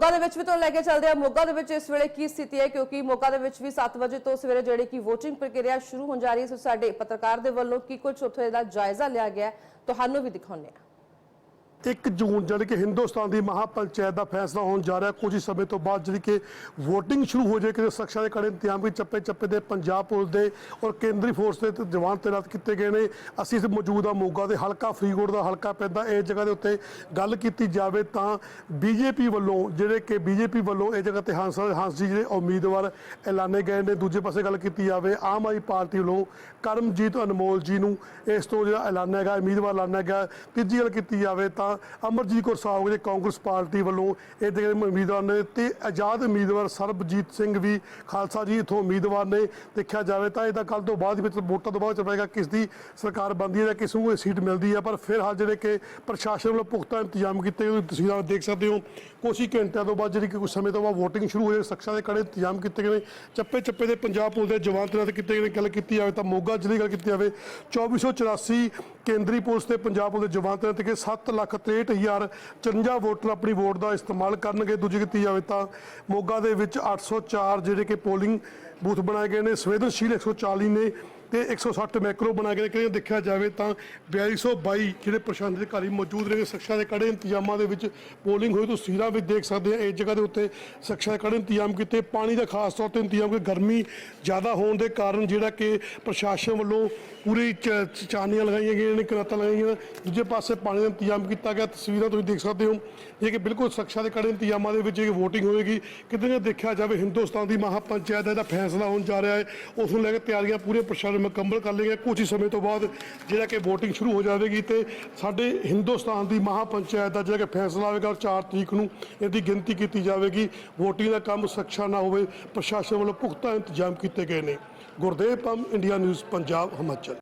ਮੋਗਾ ਦੇ ਵਿੱਚ ਵੀ ਤੁਹਾਨੂੰ ਲੈ ਕੇ ਚੱਲਦੇ ਆ। ਮੋਗਾ ਦੇ ਵਿੱਚ ਇਸ ਵੇਲੇ ਕੀ ਸਥਿਤੀ ਹੈ? ਕਿਉਂਕਿ ਮੋਗਾ ਦੇ ਵਿੱਚ ਵੀ 7 ਵਜੇ ਤੋਂ ਸਵੇਰੇ ਜਿਹੜੀ ਕਿ VOTING ਪ੍ਰਕਿਰਿਆ ਸ਼ੁਰੂ ਹੋਣ ਜਾ ਰਹੀ ਹੈ। ਸੋ ਸਾਡੇ ਪੱਤਰਕਾਰ ਦੇ ਵੱਲੋਂ ਕੀ ਕੁਝ ਉੱਥੇ ਦਾ ਜਾਇਜ਼ਾ ਲਿਆ ਗਿਆ ਤੁਹਾਨੂੰ ਵੀ ਦਿਖਾਉਂਦੇ ਹਾਂ। 1 ਜੂਨ ਜਿਹੜੀ ਕਿ ਹਿੰਦੁਸਤਾਨ ਦੀ ਮਹਾਪੰਚਾਇਤ ਦਾ ਫੈਸਲਾ ਹੋਣ ਜਾ ਰਿਹਾ। ਕੁਝ ਸਮੇਂ ਤੋਂ ਬਾਅਦ ਜਿਹੜੀ ਕਿ ਵੋਟਿੰਗ ਸ਼ੁਰੂ ਹੋ ਜਾਏ ਕਿ ਸੁਰੱਖਿਆ ਦੇ ਕੜੇ ਇੰਤਜ਼ਾਮ ਵੀ ਚੱਪੇ ਚੱਪੇ ਦੇ ਪੰਜਾਬ ਪੁਲਿਸ ਦੇ ਔਰ ਕੇਂਦਰੀ ਫੋਰਸ ਦੇ ਜਵਾਨ ਤੈਨਾਤ ਕੀਤੇ ਗਏ ਨੇ। ਅਸੀਂ ਇਸ ਮੌਜੂਦ ਆ ਮੋਗਾ ਦੇ ਹਲਕਾ ਫਰੀਦਕੋਟ ਦਾ ਹਲਕਾ ਪੈਂਦਾ। ਇਸ ਜਗ੍ਹਾ ਦੇ ਉੱਤੇ ਗੱਲ ਕੀਤੀ ਜਾਵੇ ਤਾਂ ਬੀਜੇਪੀ ਵੱਲੋਂ ਜਿਹੜੇ ਕਿ ਬੀਜੇਪੀ ਵੱਲੋਂ ਇਹ ਜਗ੍ਹਾ ਤੇ ਹੰਸ ਹੰਸ ਜੀ ਜਿਹੜੇ ਉਮੀਦਵਾਰ ਐਲਾਨੇ ਗਏ ਨੇ। ਦੂਜੇ ਪਾਸੇ ਗੱਲ ਕੀਤੀ ਜਾਵੇ, ਆਮ ਆਦਮੀ ਪਾਰਟੀ ਵੱਲੋਂ ਕਰਮਜੀਤ ਅਨਮੋਲ ਜੀ ਨੂੰ ਇਸ ਤੋਂ ਜਿਹੜਾ ਐਲਾਨਿਆ ਗਿਆ, ਉਮੀਦਵਾਰ ਐਲਾਨਿਆ ਗਿਆ। ਤੀਜੀ ਗੱਲ ਕੀਤੀ ਜਾਵੇ ਤਾਂ ਅਮਰਜੀਤ ਕੌਰ ਸਾਹਿਬ ਜਿਹੜੇ ਕਾਂਗਰਸ ਪਾਰਟੀ ਵੱਲੋਂ ਇਹ ਜਿਹੜੇ ਉਮੀਦਵਾਰ ਨੇ ਤੇ ਆਜ਼ਾਦ ਉਮੀਦਵਾਰ ਸਰਬਜੀਤ ਸਿੰਘ ਵੀ ਖਾਲਸਾ ਜੀ ਇਥੋਂ ਉਮੀਦਵਾਰ ਨੇ, ਦੇਖਿਆ ਜਾਵੇ ਤਾਂ ਇਹ ਤਾਂ ਕੱਲ ਤੋਂ ਬਾਅਦ ਵਿੱਚ ਵੋਟਾਂ ਤੋਂ ਬਾਅਦ ਚੱਲ ਕਿਸ ਦੀ ਸਰਕਾਰ ਬਣਦੀ ਹੈ ਜਾਂ ਕਿਸ ਨੂੰ ਸੀਟ ਮਿਲਦੀ ਹੈ, ਪਰ ਫਿਰ ਹਾਲ ਜਿਹੜੇ ਕਿ ਪ੍ਰਸ਼ਾਸਨ ਵੱਲੋਂ ਪੁਖਤਾ ਇੰਤਜ਼ਾਮ ਕੀਤੇ ਗਏ ਤੁਸੀਂ ਤਸਵੀਰਾਂ ਦੇਖ ਸਕਦੇ ਹੋ। ਕੁਛ ਹੀ ਘੰਟਿਆਂ ਤੋਂ ਬਾਅਦ ਜਿਹੜੀ ਕਿ ਕੁਝ ਸਮੇਂ ਤੋਂ ਬਾਅਦ VOTING ਸ਼ੁਰੂ ਹੋ ਜਾਏ ਸਖਸ਼ਾਂ ਦੇ ਕੜੇ ਇੰਤਜ਼ਾਮ ਕੀਤੇ ਗਏ ਨੇ। ਚੱਪੇ ਚੱਪੇ ਦੇ ਪੰਜਾਬ ਪੁਲਿਸ ਦੇ ਜਵਾਨ ਤੈਨਾਤ ਕੀਤੇ ਗਏ ਨੇ, ਗੱਲ ਕੀਤੀ ਜਾਵੇ ਤਾਂ ਮੋਗਾ ਜ਼ਿਲ੍ਹੇ ਦੀ ਗੱਲ ਕੀਤੀ ਜਾਵੇ 2484 ਕੇਂਦਰੀ ਪੁਲਿਸ ਤੇ ਪੰਜਾਬ ਪੁਲਿਸ ਦੇ ਜਵਾਨ ਤੈਨਾਤ ਕਿ 7 ਲੱਖ 63054 ਵੋਟਰ ਆਪਣੀ ਵੋਟ ਦਾ ਇਸਤੇਮਾਲ ਕਰਨਗੇ। ਦੂਜੀ ਕੀਤੀ ਜਾਵੇ ਤਾਂ ਮੋਗਾ ਦੇ ਵਿੱਚ 804 ਜਿਹੜੇ ਕਿ ਪੋਲਿੰਗ ਬੂਥ ਬਣਾਏ ਗਏ ਨੇ। ਸੰਵੇਦਨਸ਼ੀਲ 140 ਨੇ ਤੇ 160 ਮੈਕਰੋ ਬਣਾ ਕੇ ਕਿ ਦੇਖਿਆ ਜਾਵੇ ਤਾਂ 4222 ਜਿਹੜੇ ਪ੍ਰਸ਼ਾਸਨ ਅਧਿਕਾਰੀ ਮੌਜੂਦ ਰਹੇ ਸਖਸ਼ਾ ਦੇ ਕੜੇ ਇੰਤਜ਼ਾਮਾਂ ਦੇ ਵਿੱਚ ਪੋਲਿੰਗ ਹੋਈ, ਤੁਸੀਂ ਤਸਵੀਰਾਂ ਵੀ ਦੇਖ ਸਕਦੇ ਆ, ਇਸ ਜਗ੍ਹਾ ਦੇ ਉੱਤੇ ਸੁਰੱਖਿਆ ਦੇ ਕੜੇ ਇੰਤਜ਼ਾਮ ਕੀਤੇ। ਪਾਣੀ ਦਾ ਖਾਸ ਤੌਰ ਤੇ ਇੰਤਜ਼ਾਮ ਕਿ ਗਰਮੀ ਜ਼ਿਆਦਾ ਹੋਣ ਦੇ ਕਾਰਨ ਜਿਹੜਾ ਕਿ ਪ੍ਰਸ਼ਾਸਨ ਵੱਲੋਂ ਪੂਰੀ ਚ- ਚਾਨੀਆਂ ਲਗਾਈਆਂ ਗਈਆਂ ਨੇ ਕਨਾਤਾਂ ਲਗਾਈਆਂ ਗਈਆਂ। ਦੂਜੇ ਪਾਸੇ ਪਾਣੀ ਦਾ ਇੰਤਜ਼ਾਮ ਕੀਤਾ ਗਿਆ, ਤਸਵੀਰਾਂ ਤੁਸੀਂ ਦੇਖ ਸਕਦੇ ਹੋ। ਇਹ ਕਿ ਬਿਲਕੁਲ ਸੁਰੱਖਿਆ ਦੇ ਕੜੇ ਇੰਤਜ਼ਾਮਾਂ ਦੇ ਵਿੱਚ ਇਹ VOTING ਹੋਏਗੀ ਕਿਤੇ ਨਾ ਦੇਖਿਆ ਜਾਵੇ, ਹਿੰਦੁਸਤਾਨ ਦੀ ਮਹਾਪੰਚਾਇਤ ਦਾ ਜਿਹੜਾ ਫੈਸਲਾ ਹੋਣ ਜਾ ਰਿਹਾ ਹੈ। ਉਸ ਨੂੰ ਲੈ ਕੇ ਤਿਆਰੀਆਂ ਪੂਰੇ ਪ੍ਰਸ਼ਾਸਨ ਮੁਕੰਮਲ ਕਰ ਲਈਏ ਕੁਝ ਹੀ ਸਮੇਂ ਤੋਂ ਬਾਅਦ ਜਿਹੜਾ ਕਿ VOTING ਸ਼ੁਰੂ ਹੋ ਜਾਵੇਗੀ ਤੇ ਸਾਡੇ ਹਿੰਦੁਸਤਾਨ ਦੀ ਮਹਾਪੰਚਾਇਤ ਦਾ ਜਿਹੜਾ ਕਿ ਫੈਸਲਾ ਆਵੇਗਾ 4 ਤਰੀਕ ਨੂੰ, ਇਹਦੀ ਗਿਣਤੀ ਕੀਤੀ ਜਾਵੇਗੀ। VOTING ਦਾ ਕੰਮ ਸਖਸ਼ਾ ਨਾ ਹੋਵੇ, ਪ੍ਰਸ਼ਾਸਨ ਵੱਲੋਂ ਪੁਖਤਾ ਇੰਤਜ਼ਾਮ ਕੀਤੇ ਗਏ ਨੇ। Gurdev Pamm India news Punjab, Himachal.